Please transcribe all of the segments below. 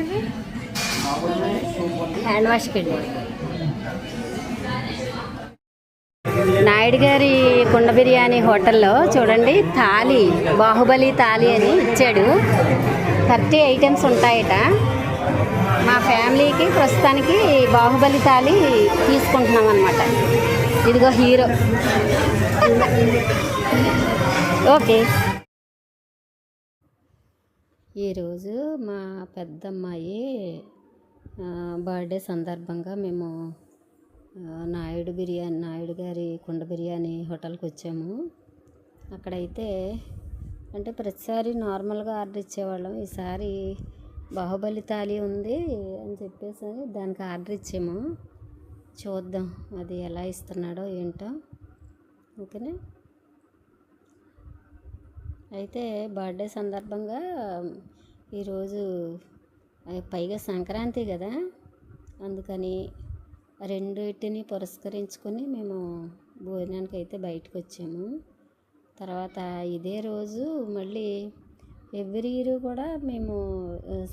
ఇది హ్యాండ్ వాష్కి వెళ్ళి నాయుడు గారి కుండ బిర్యానీ హోటల్లో చూడండి థాలి బాహుబలి థాలి అని ఇచ్చాడు. థర్టీ ఐటమ్స్ ఉంటాయట. మా ఫ్యామిలీకి ప్రస్తుతానికి బాహుబలి థాలి తీసుకుంటున్నాం అనమాట ఇదిగో హీరో. ఓకే. ఈరోజు మా పెద్దమ్మాయి బర్త్డే సందర్భంగా మేము నాయుడు బిర్యానీ నాయుడు గారి కుండ బిర్యానీ హోటల్కి వచ్చాము. అక్కడైతే అంటే ప్రతిసారి నార్మల్గా ఆర్డర్ ఇచ్చేవాళ్ళం. ఈసారి బాహుబలి తాళి ఉంది అని చెప్పేసి దానికి ఆర్డర్ ఇచ్చాము. చూద్దాం అది ఎలా ఇస్తున్నాడో ఏంటో. ఓకేనా? అయితే బర్త్డే సందర్భంగా ఈరోజు పైగా సంక్రాంతి కదా. అందుకని రెండింటిని పురస్కరించుకొని మేము భోజనానికి అయితే బయటకు వచ్చాము తర్వాత ఇదే రోజు మళ్ళీ ఎవ్రీ ఇయర్ కూడా మేము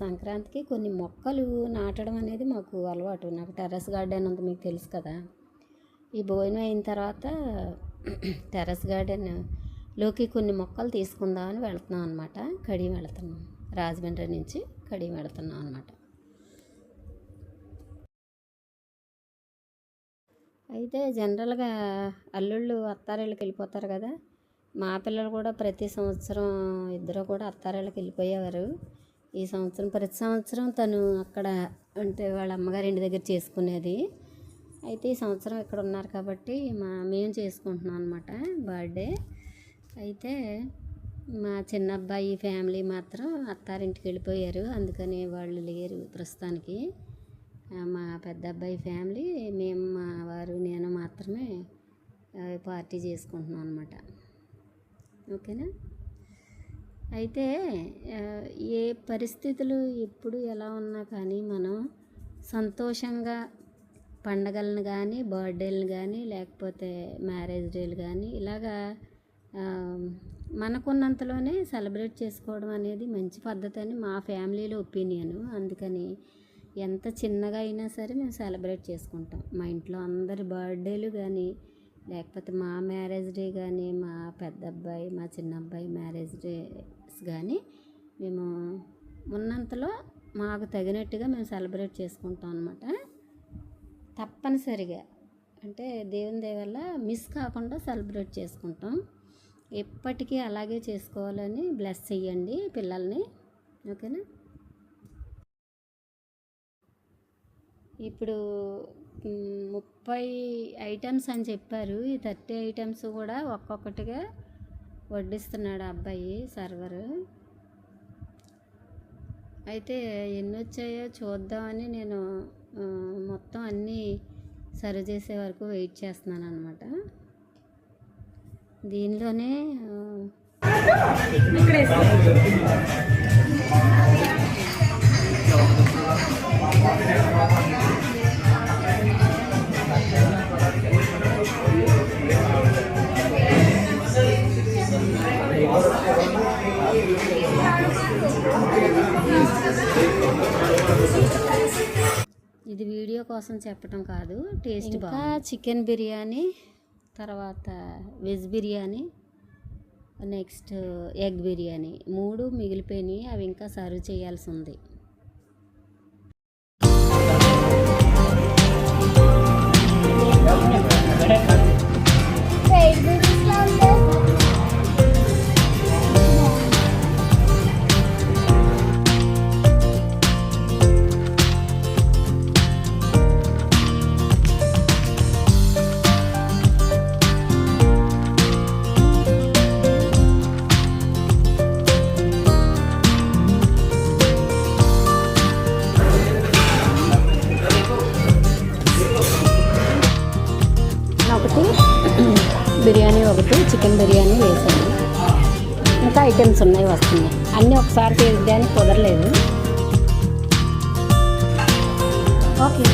సంక్రాంతికి కొన్ని మొక్కలు నాటడం అనేది మాకు అలవాటు. నాకు టెర్రస్ గార్డెన్ ఉంది మీకు తెలుసు కదా. ఈ భోజనం అయిన తర్వాత టెర్రస్ గార్డెన్ లోకి కొన్ని మొక్కలు తీసుకుందామని వెళ్తున్నాం అనమాట కడియం వెళుతున్నాం రాజమండ్రి నుంచి కడియం వెళుతున్నాం అనమాట అయితే జనరల్గా అల్లుళ్ళు అత్తారిళ్ళకి వెళ్ళిపోతారు కదా. మా పిల్లలు కూడా ప్రతి సంవత్సరం ఇద్దరు కూడా అత్తారిళ్ళకి వెళ్ళిపోయేవారు. ఈ సంవత్సరం ప్రతి సంవత్సరం తను అక్కడ అంటే వాళ్ళ అమ్మగారి ఇంటి దగ్గర చేసుకునేది. అయితే ఈ సంవత్సరం ఇక్కడ ఉన్నారు కాబట్టి మా మేము చేసుకుంటున్నాం అనమాట బర్త్డే. అయితే మా చిన్న అబ్బాయి ఫ్యామిలీ మాత్రం అత్తారింటికి వెళ్ళిపోయారు. అందుకని వాళ్ళు లేరు ప్రస్తుతానికి. మా పెద్ద అబ్బాయి ఫ్యామిలీ మేము మా వారు నేను మాత్రమే పార్టీ చేసుకుంటున్నాం అనమాట ఓకేనా? అయితే ఏ పరిస్థితులు ఎప్పుడు ఎలా ఉన్నా కానీ మనం సంతోషంగా పండగలను కానీ బర్త్డేలను కానీ లేకపోతే మ్యారేజ్ డేలు కానీ ఇలాగా మనకున్నంతలోనే సెలబ్రేట్ చేసుకోవడం అనేది మంచి పద్ధతి అని మా ఫ్యామిలీలో ఒపీనియన్. అందుకని ఎంత చిన్నగా అయినా సరే మేము సెలబ్రేట్ చేసుకుంటాం. మా ఇంట్లో అందరి బర్త్డేలు కానీ లేకపోతే మా మ్యారేజ్ డే కానీ మా పెద్ద అబ్బాయి మా చిన్న అబ్బాయి మ్యారేజ్ డేస్ కానీ మేము ఉన్నంతలో మాకు తగినట్టుగా మేము సెలబ్రేట్ చేసుకుంటాం అనమాట తప్పనిసరిగా. అంటే దేవుని దయ వల్ల మిస్ కాకుండా సెలబ్రేట్ చేసుకుంటాం. ఎప్పటికీ అలాగే చేసుకోవాలని బ్లెస్ చెయ్యండి పిల్లల్ని. ఓకేనా? ఇప్పుడు ముప్పై ఐటమ్స్ అని చెప్పారు. ఈ థర్టీ ఐటమ్స్ కూడా ఒక్కొక్కటిగా వడ్డిస్తున్నాడు ఆ అబ్బాయి సర్వరు. అయితే ఎన్ని వచ్చాయో చూద్దామని నేను మొత్తం అన్నీ సరి చేసే వరకు వెయిట్ చేస్తున్నాను అనమాట దీనిలోనే ఇది వీడియో కోసం చెప్పడం కాదు టేస్ట్ ఇంకా చికెన్ బిర్యానీ తర్వాత veg biryani next egg biryani. మూడు మిగిలిపోయినాయి అవి ఇంకా సర్వ్ చేయాల్సి ఉంది. ఒకటి చికెన్ బిర్యానీ వేసాను. ఇంకా ఐటమ్స్ ఉన్నాయి వస్తున్నాయి. అన్నీ ఒకసారి చేయడానికి కుదరలేదు. ఓకే.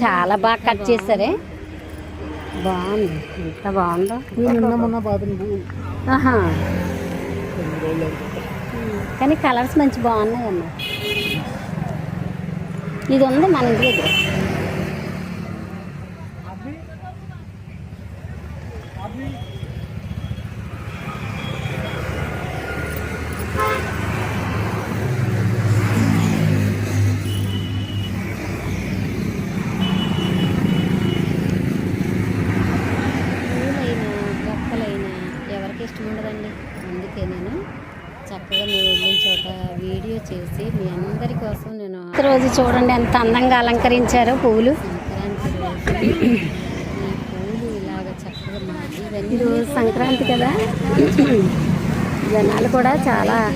చాలా బాగా కట్ చేశారే. బాగుంది. ఎంత బాగుందో. కానీ కలర్స్ మంచి బాగున్నాయి అన్న ఇది ఉంది మన ఇంటి దగ్గర పూలైనా మొక్కలైనా ఎవరికి ఇష్టం ఉండదండి అందుకే నేను చక్కగా మేము వెళ్ళిన చోట వీడియో చేసి మీ అందరి కోసం నేను రోజు చూడండి ఎంత అందంగా అలంకరించారో పువ్వులు సంక్రాంతి రోజు చక్కగా మారి ఇవన్నీ సంక్రాంతి కదా జనాలు కూడా చాలా ఆ,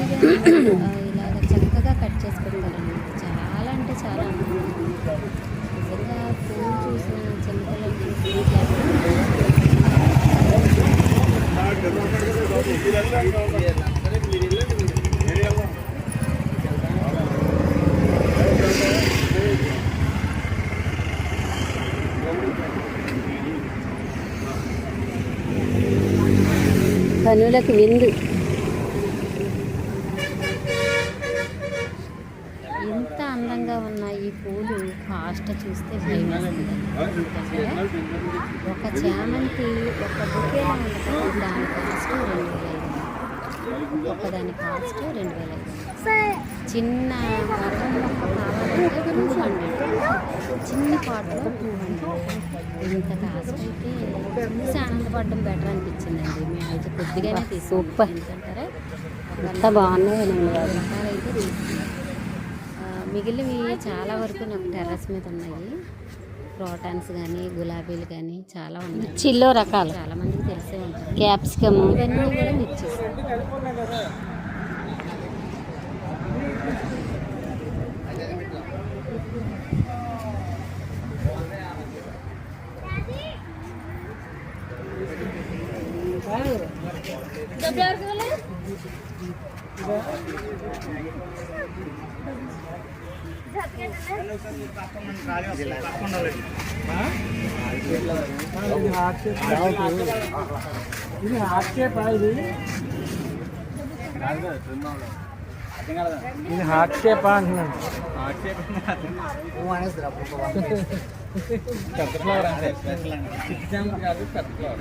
ఇలాగ చక్కగా కట్ చేసుకుంటారు చాలా అంటే చాలా అందంగా ఉంది. నిజంగా పూలు చూసిన చిన్నపిల్లలు కనులకు విందు. ఎంత అందంగా ఉన్నాయి ఈ పూలు. కాస్ట్ చూస్తే భయం ఒక చామంతి ఒక బుకే దాని కాస్ట్ రెండు వేల. ఐదు ఒకదాని కాస్ట్ రెండు వేల ఐదు చిన్న టూ హండ్రెడ్ చిన్న పాట్లో టూ హండ్రెడ్ ఇంత కాస్ట్ అయితే చూసి ఆనందపడడం బెటర్ అనిపించిందండి మేము అయితే కొద్దిగానే తీసుకుంటాం. ఎందుకంటారా ఎంత బాగున్నాయి రకాలైతే తీసుకున్నాం ఆ, మిగిలినవి చాలా వరకు నాకు టెర్రస్ మీద ఉన్నాయి క్రోటాన్స్ కానీ గులాబీలు కానీ చాలా ఉన్నాయి చిల్లో రకాలు. చాలా మందికి తెలిసే ఉంటుంది. క్యాప్సికమ్. ఇవన్నీ కూడా మిర్చిస్ ఇది హార్ట్ షేప్ ఇది ఇది హార్ట్ షేప్ అంటున్నాను. పెద్ద ఫ్లవర్ అంటే చిట్టి చామంతి కాదు పెద్ద ఫ్లవర్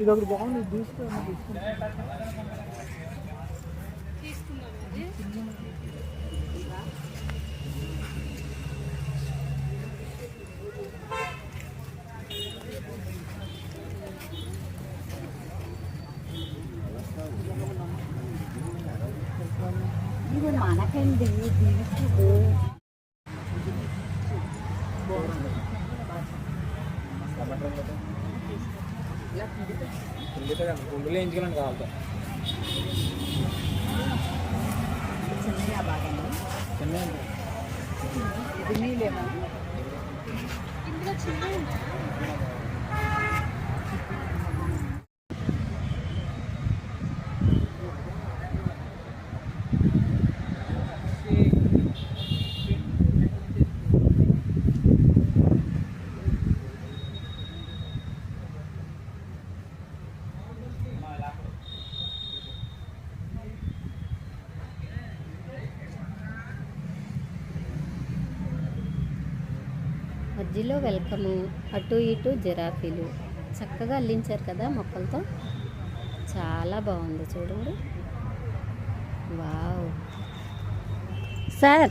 ఇది ఒకటి బాగుంది తీసుకో ఇది మనకండి దీనికి గుండెలు వేయించుకోవాలని కావాలి చిన్న మధ్యలో వెల్కము అటు ఇటు జిరాఫీలు. చక్కగా అల్లించారు కదా మొక్కలతో? చాలా బాగుంది. చూడండి. వావ్. సార్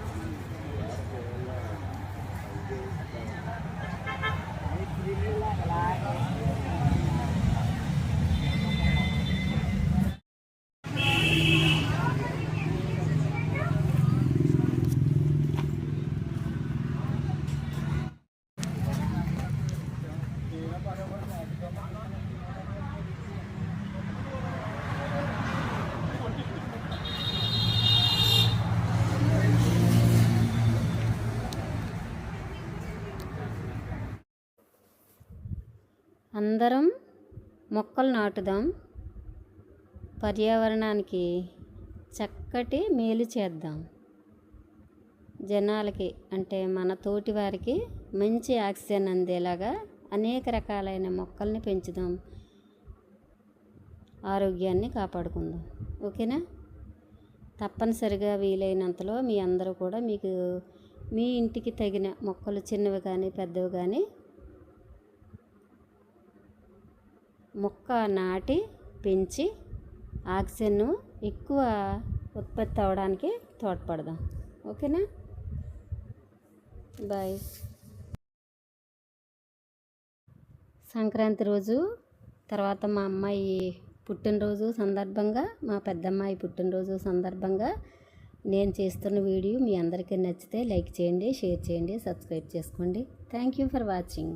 అందరం మొక్కలు నాటుదాం. పర్యావరణానికి చక్కటి మేలు చేద్దాం. జనాలకి అంటే మన తోటి వారికి మంచి ఆక్సిజన్ అందేలాగా అనేక రకాలైన మొక్కల్ని పెంచుదాం. ఆరోగ్యాన్ని కాపాడుకుందాం. ఓకేనా? తప్పనిసరిగా వీలైనంతలో మీ అందరూ కూడా మీకు మీ ఇంటికి తగిన మొక్కలు చిన్నవి కానీ పెద్దవి కానీ మొక్క నాటి పెంచి ఆక్సిజన్ ఎక్కువ ఉత్పత్తి అవడానికి తోడ్పడదాం. ఓకేనా? బాయ్. సంక్రాంతి రోజు తర్వాత మా అమ్మాయి పుట్టినరోజు సందర్భంగా మా పెద్దమ్మాయి పుట్టినరోజు సందర్భంగా నేను చేస్తున్న వీడియో మీ అందరికీ నచ్చితే లైక్ చేయండి షేర్ చేయండి సబ్స్క్రైబ్ చేసుకోండి. Thank you for watching.